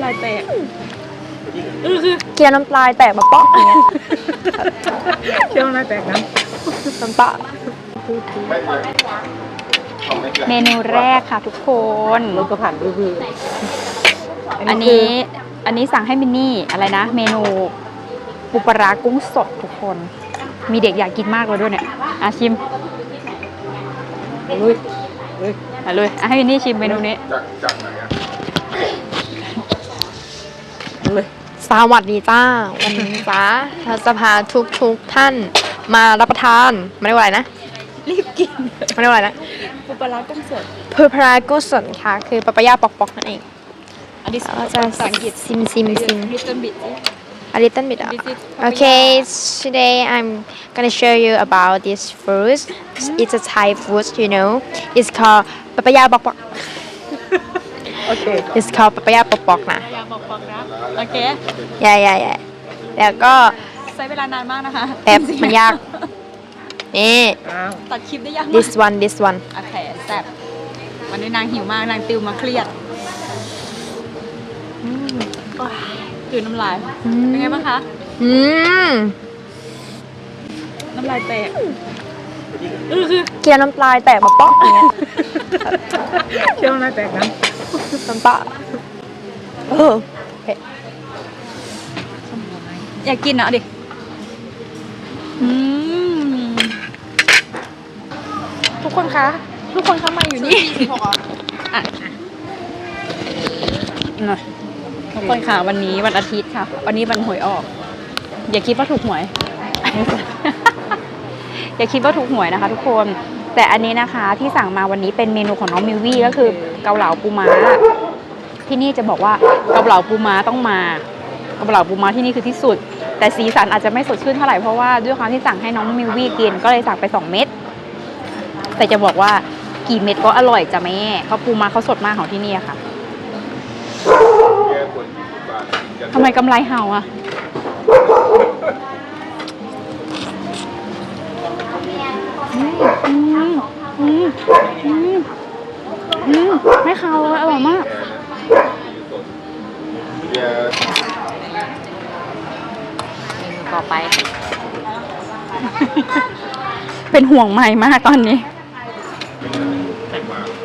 ำลายแตกเออคือเคี้ยวน้ำลายแตกมาป๊อกอย่างเงี้ยเชื่อน้ำลายแตกนะน้ำตาเมนูแรกค่ะทุกคนรถกระผันก็คืออันนี้อันนี้สั่งให้มินนี่อะไรนะ เมนูปูปลาร้ากุ้งสดทุกคน มีเด็กอยากกินมากเลยด้วยเนี่ยอะชิมลุยลุยอะเลยอะให้มินนี่ชิมเมนูนี้จากจากไหนอะ เลย สวัสดีจ้า วันนี้จ้าเราจะพาทุกทุกๆท่านมารับประทานไม่ได้ว่าอะไรนะ รีบกินไม่ได้ว่าอะไรนะปูปลาร้ากุ้งสดเพอร์พรากุศลค่ะ คือปะปะย่าปอกปอกนั่นเอง อันนี้เราจะภาษาอังกฤษซิมซิมซิม ลิตเติ้ลบิท a little bit of Okay, today I'm gonna show you about this fruit. It's a Thai fruit, you know. It's called papaya bok bok. โอเค It's called papaya bok bok นะอยากบอกบอกนะโอเค yeah yeah yeah แล้วก็ ใช้เวลานานมากนะคะแป๊บมันยาก นี่ อ้าว ตัดคลิปได้ยากมาก this one this one โอเคแซ่บวันนี้นางหิวมากนางติวมาเครียดอืมโอ้ยกลืนน้ำลายเป็นไงบ้างคะ อืมน้ำลายแตกเออคือเคี้ยวน้ำลายแตกมาป๊อกอย่างเงี้ย เชื่อน้ำลายแตกนะ น้ำตาเออเผ็ดอยากกินอะเอาดิ อืม ทุกคนคะ ทุกคนเข้ามาอยู่นี่อะหน่อยทุกคนค่ะ วันนี้วันอาทิตย์ค่ะ วันนี้วันหวยออก อย่าคิดว่าถูกหวย อย่าคิดว่าถูกหวยนะคะ ทุกคน แต่อันนี้นะคะที่สั่งมาวันนี้เป็นเมนูของน้องมิววี่ก็คือเกาเหลาปูม้า ที่นี่จะบอกว่าเกาเหลาปูม้าต้องมาเกาเหลาปูม้าที่นี่คือที่สุด แต่สีสันอาจจะไม่สดชื่นเท่าไหร่เพราะว่าด้วยความที่สั่งให้น้องมิววี่กินก็เลยสั่งไป 2 เม็ดแต่จะบอกว่ากี่เม็ดก็อร่อยจ้ะแม่เพราะปูม้าเขาสดมากของที่นี่อะค่ะแก้คนยี่สิบบาทกินกันทำไมกำไรเห่าอะ อืมอืมอืมอืมไม่คาวเลยอร่อยมากแก้ต่อไป เป็นห่วงใหม่มากตอนนี้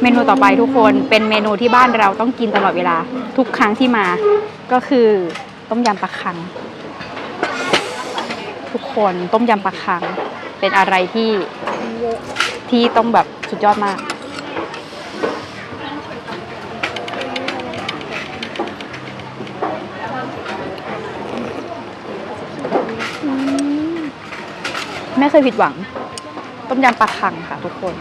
เมนูต่อไปทุกคนเป็นเมนูที่บ้านเราต้องกินตลอดเวลา ทุกครั้งที่มา ก็คือต้มยำปลาคัง ทุกคนต้มยำปลาคัง เป็นอะไรที่ ที่ต้องแบบสุดยอดมาก ไม่เคยผิดหวัง ต้มยำปลาคังค่ะทุกคน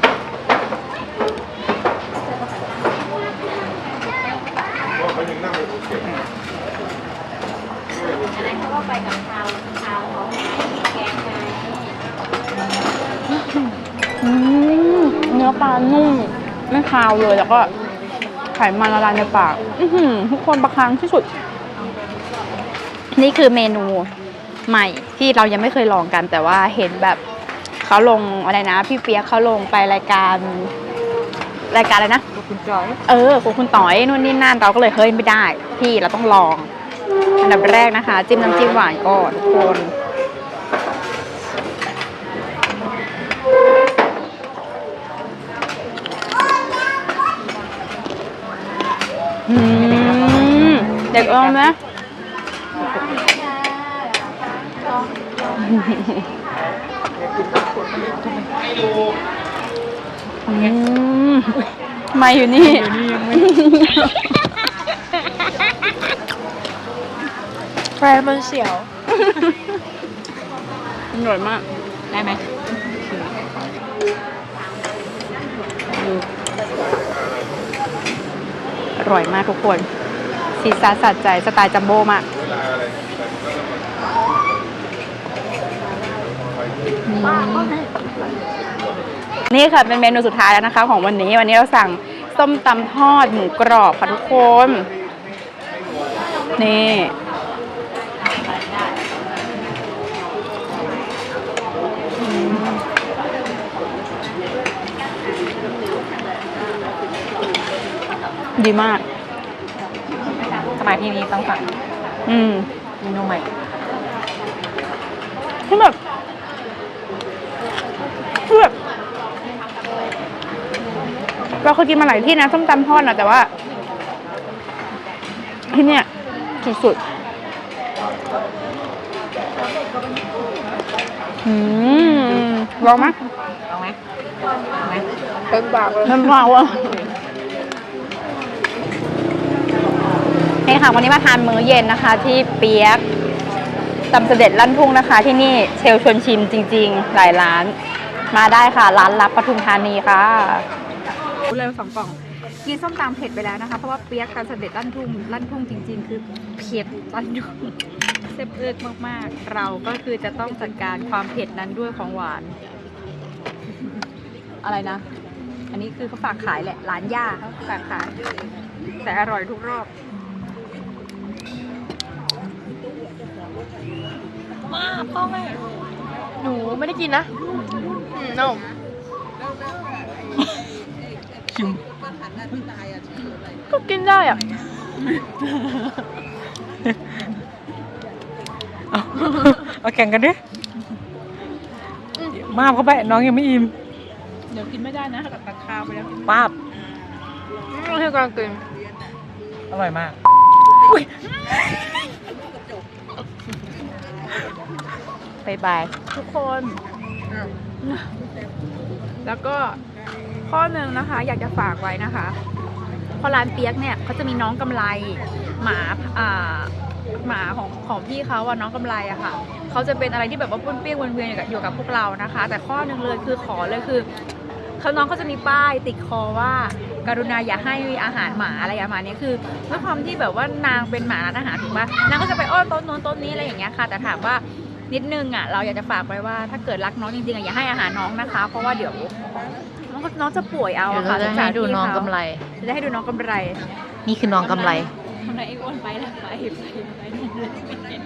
อื นื้อปลานุ่ม ไม่คาวเลย แล้วก็ไขมันละลายในปาก อื้อหือทุกคนปลาคังที่สุด นี่คือเมนูใหม่ที่เรายังไม่เคยลองกัน แต่ว่าเห็นแบบเขาลงอะไรนะ พี่เปียกเขาลงไปรายการ รายการอะไรนะคุณจอยเออของคุณต่อยนู่นนี่นั่นเราก็เลยเฮ้ยไม่ได้ พี่เราต้องลอง อันดับแรกนะคะ จิ้มน้ำจิ้มหวานก่อนทุกคน อมนะอืมมาอยู่นี่ แฟนมันเสียวอร่อยมาก ได้ไหมอร่อยมากทุกคน ซีซ่าสัดใจสไตล์จัมโบ้มากนี่ค่ะเป็นเมนูสุดท้ายแล้วนะคะ ของวันนี้วันนี้เราสั่งส้มตำทอดหมูกรอบค่ะทุกคน นี่ดีมาก มาที่นี่ต้องสั่งอืมเมนูใหม่คือแบบคือแบบเราเคยกินมาหลายที่นะส้มตำทอดนะแต่ว่า ที่เนี่ยสุดๆอืมลองไหมเอาไหมเต็มปากเลยเต็มปากว่ะ นี่ค่ะวันนี้มาทานมื้อเย็นนะคะ ที่เปียกตำเสด็จลั่นทุ่งนะคะ ที่นี่เชลชวนชิมจริง ๆ หลายร้าน มาได้ค่ะ ร้านลับปทุมธานีค่ะเลยสองกล่องกินส้มตำเผ็ดไปแล้วนะคะ เพราะว่าเปียกตำเสด็จลั่นทุ่งลั่นทุ่งจริง ๆ คือเผ็ดลั่นทุ่งเซฟเอิกมากๆ เราก็คือจะต้องจัดการความเผ็ดนั้นด้วยของหวาน อะไรนะ อันนี้คือเขาฝากขายแหละร้านย่าเขาฝากขายแต่อร่อยทุกรอบ พ่อแม่หนูไม่ได้กินนะอืม no ชิมก็กินได้อะเอาเอาแข่งกันดิมาเข้าไปน้องยังไม่อิ่มเดี๋ยวกินไม่ได้นะตัดคาวไปแล้วป้าบไม่ใช่กำลังกินอร่อยมาก บายบายทุกคน แล้วก็ข้อหนึ่งนะคะ อยากจะฝากไว้นะคะพราะร้านเปียกเนี่ยเขาจะมีน้องกำไรหมาอ่าหมาของของพี่เขาอะน้องกำไรอะค่ะเขาจะเป็นอะไรที่แบบว่าปุ้นเปี้ยวนเวียนอยู่กับอยู่กับพวกเรานะคะ แต่ข้อหนึ่งเลยคือขอเลยคือเขาน้องเขาจะมีป้ายติดคอว่าการุณาอย่าให้อาหารหมาอะไรประมาณนี้คือด้วยความที่แบบว่านางเป็นหมาร้านอาหารถูกปะนางก็จะไปอ้อนโต๊ะโน้นโต๊ะนี้อะไรอย่างเงี้ยค่ะ แต่ถามว่า นิดนึงอะเราอยากจะฝากไว้ว่าถ้าเกิดรักน้องจริงๆอะอย่าให้อาหารน้องนะคะ เพราะว่าเดี๋ยวน้องก็น้องจะป่วยเอาอะค่ะสงสารพี่เขาจะได้ให้ดูน้องกำไรนี่คือน้องกำไร ทำไมไอ้อ้วนไปล่ะไปไปไปเห็น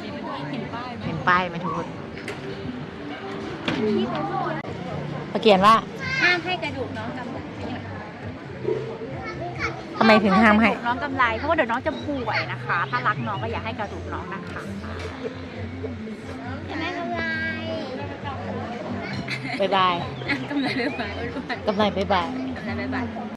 เห็นป้ายไหม เห็นป้ายไหมทุกคนตะเกียนว่าห้ามให้กระดูกน้องกำไรทำไมถึงห้ามให้ น้องกำไรเพราะว่าเดี๋ยวน้องจะป่วยนะคะ ถ้ารักน้องก็อย่าให้กระดูกน้องนะคะ บ๊ายบายกำไรบ๊ายบายกำไรบ๊ายบาย กำไรบ๊ายบาย